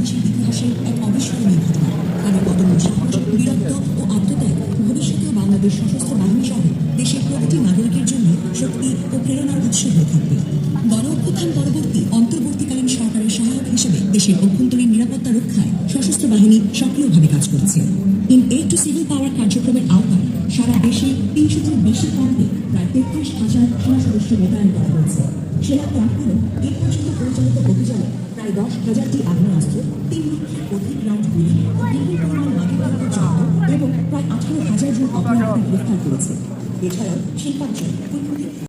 বাংলাদেশের ইতিহাসে এক অভ্যন্তরীণ নিরাপত্তা রক্ষায় বাহিনী সক্রিয়ভাবে কাজ করছে ইন টু সিভিল পাওয়ার কার্যক্রমের আওতায় সারা দেশে তিনশোটির বেশি ক্যাম্পে প্রায় তেত্রিশ হাজার পর্যন্ত পরিচালিত প্রায় দশ হাজারটি আগ্নেয়াস্ত্র তিন লক্ষের অধিক রাউন্ড গুলি এবং প্রায় আঠারো হাজার জন অপরাধীকে গ্রেফতার করেছে। এছাড়াও শিল্পাঞ্চল